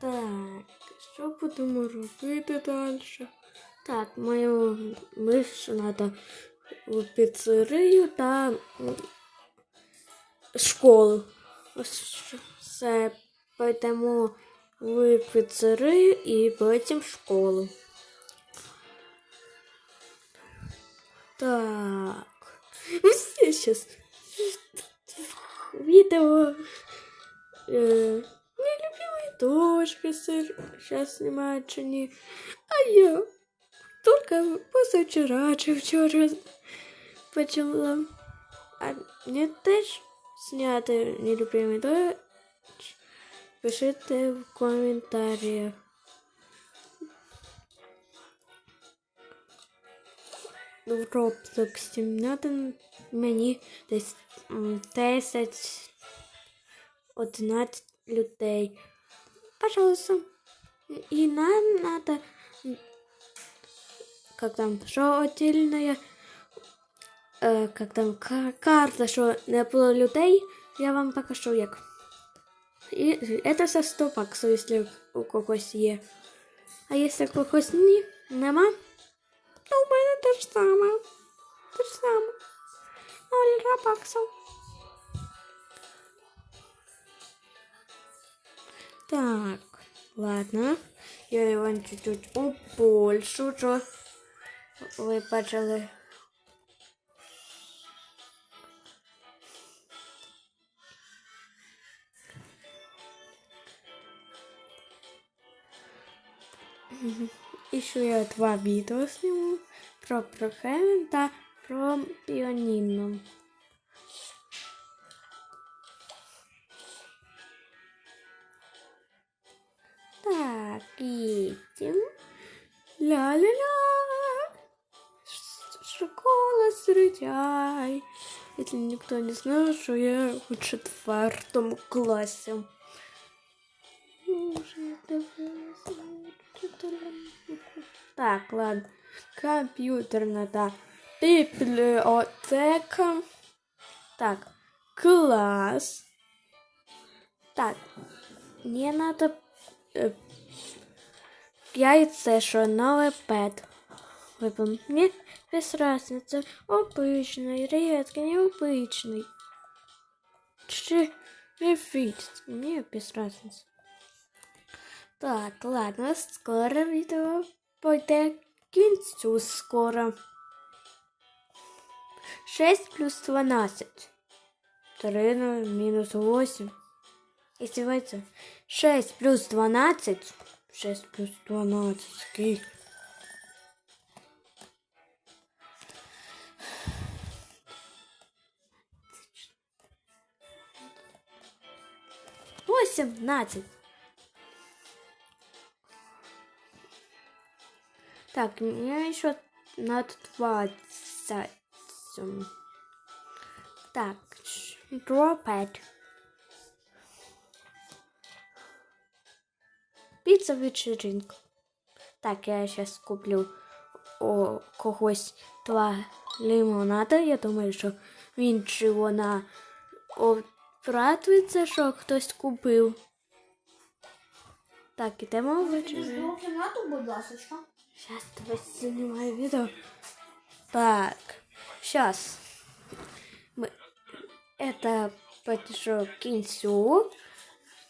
Так, що будемо робити далі? Так, мою мишу треба в піцерію та школу. Ось Все, пойдемо в піцерію і потім в школу. Так. Все сейчас. Видео. Э, сейчас снимает чи ні. А я только позавчора чи вчора почала. А мені теж зняти нелюбимий дочь. Пишите в коментарях. в Роблоксі. Надо мені десь 10 11 людей. Пожалуйста. И нам надо м, как там, що отдельная э, как там ка- карта, що не було людей, я вам покажу як. І это все 100 баксов, якщо у когось є. А якщо у когось ні, нема, Так, ладно. Я його чуть-чуть упольшу, що ви бачили. І ще я два відео зніму про Прохевен та про піаніно. Так. Ля-ля-ля. Ш- Школа середяй. Если никто не знал, что я в четвертом классе. Так, ладно. Компьютерная, да. Библиотека. Так, класс. Так, мне надо э, яйце, що новий пет. Випав. Мені без разницы. Обичний, рідкий, необичний. Чи рефікс. Мені без разницы. Так, ладно, скоро відео пойде кінцю скоро. 6 плюс 12. 3 на минус 8. Издевается. 6 плюс 12. 6 плюс 12. Скільки? Восемнадцать. Так, меня еще надо двадцать. Так, дропет. Піца вечеринка. Так, я сейчас куплю у когось два лимонада. Я думаю, що він чи вона обрадується, що хтось купив. Так, ідемо в вечеринку. Візьму кімнату, будь ласка. Сейчас давай снимаю видео. Так, сейчас. Мы это подойшло к концу.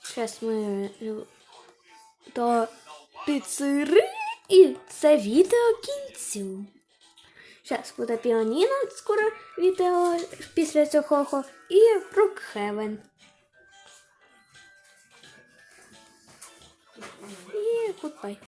Сейчас мы до пиццери і це відео кінцю. Зараз буде піаніно, скоро відео після цього і Брукхевен. І гудбай.